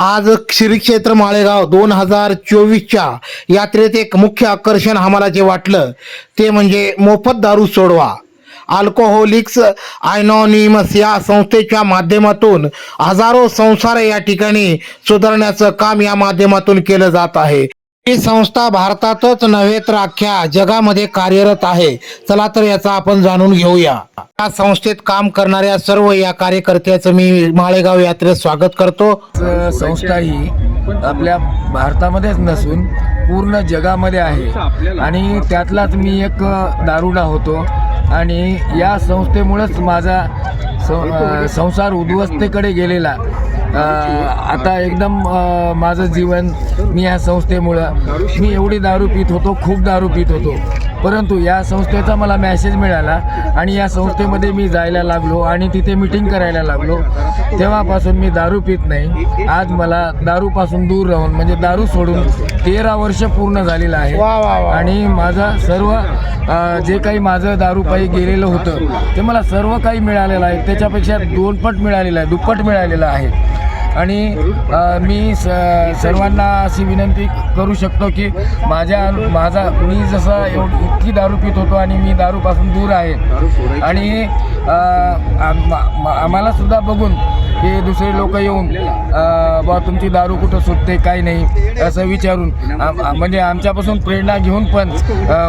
आज श्री क्षेत्र माळेगाव दोन हजार चोवीसच्या यात्रेत एक मुख्य आकर्षण आम्हाला जे वाटलं ते म्हणजे मोफत दारू सोडवा. अल्कोहोलिक्स आयनॉनिमस या संस्थेच्या माध्यमातून हजारो संसार या ठिकाणी सुधारण्याचं काम या माध्यमातून केलं जात आहे. ही संस्था भारतातच नव्हे तर अख्ख्या जगामध्ये कार्यरत आहे. चला तर याचा आपण जाणून घेऊया. या संस्थेत काम करणाऱ्या सर्व या कार्यकर्त्याचं मी माळेगाव यात्रेत स्वागत करतो. संस्था ही आपल्या भारतामध्येच नसून पूर्ण जगामध्ये आहे. आणि त्यातलाच मी एक दारुडा होतो. आणि या संस्थेमुळेच माझा सं- संसार उद्ध्वस्तेकडे गेलेला. आता एकदम माझं जीवन मी या संस्थेमुळं मी एवढी दारू पित होतो खूप दारू पित होतो. परंतु या संस्थेचा मला मॅसेज मिळाला आणि या संस्थेमध्ये मी जायला लागलो आणि तिथे मिटिंग करायला लागलो. तेव्हापासून मी दारू पित नाही. आज मला दारूपासून दूर राहून म्हणजे दारू सोडून तेरा वर्ष पूर्ण झालेलं आहे. आणि माझं सर्व जे काही माझं दारूपायी गेलेलं होतं ते मला सर्व काही मिळालेलं आहे. त्याच्यापेक्षा दोनपट मिळालेलं आहे दुप्पट मिळालेलं आहे. आणि मी स सर्वांना अशी विनंती करू शकतो की माझ्या माझा मी जसा एवढी इतकी दारू पित होतो आणि मी दारूपासून दूर आहे. आणि आम्हालासुद्धा आम्हाला सुद्धा बघून की दुसरे लोक येऊन बा तुमची दारू कुठं सुटते काही नाही असं विचारून म्हणजे आमच्यापासून प्रेरणा घेऊन पण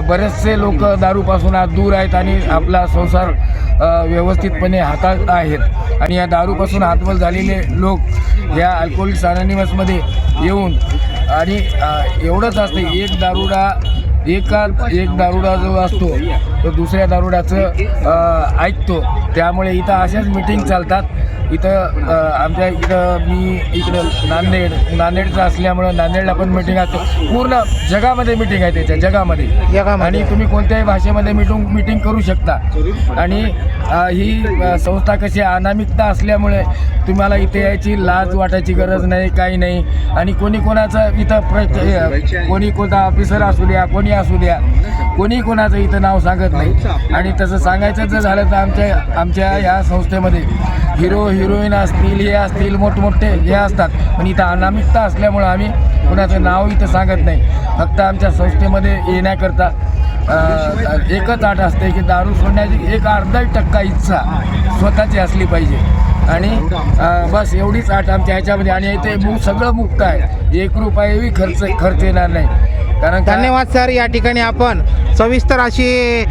बरेचसे लोक दारूपासून आज दूर आहेत आणि आपला संसार व्यवस्थितपणे हातात आहेत. आणि या दारूपासून हातवल झालेले लोक या अल्कोहोलिक्स अनॉनिमसमध्ये येऊन आणि एवढंच असते एक दारुडा एका एक दारुडा जो असतो तो दुसऱ्या दारुडाचं ऐकतो. त्यामुळे इथं अशाच मिटिंग चालतात. इथं आमच्या इथं मी इकडं नांदेड नांदेडचं असल्यामुळं नांदेडला पण मिटिंग असते पूर्ण जगामध्ये मिटिंग आहे त्याच्या जगामध्ये. आणि तुम्ही कोणत्याही भाषेमध्ये मिटिंग मिटिंग करू शकता. आणि ही संस्था कशी अनामिकता असल्यामुळे तुम्हाला इथे यायची लाज वाटायची गरज नाही काही नाही. आणि कोणी कोणाचं इथं प्र कोणी कोणता ऑफिसर असू द्या कोणी असू द्या कोणी कोणाचं इथं नाव सांगत नाही. आणि तसं सांगायचं जर झालं तर आमच्या आमच्या या संस्थेमध्ये हिरो हिरोईन असतील हे असतील मोठमोठे हे असतात. पण इथं अनामिकता असल्यामुळं आम्ही कोणाचं नाव इथं सांगत नाही. फक्त आमच्या संस्थेमध्ये येण्याकरता एकच आठ असते की दारू सोडण्याची एक अर्धा टक्का इच्छा स्वतःची असली पाहिजे. आणि बस एवढीच आठ आमच्या ह्याच्यामध्ये आणि इथे मु सगळं मुक्त आहे. एक रुपयाही खर्च खर्च येणार नाही. कारण धन्यवाद सर. या ठिकाणी आपण सविस्तर अशी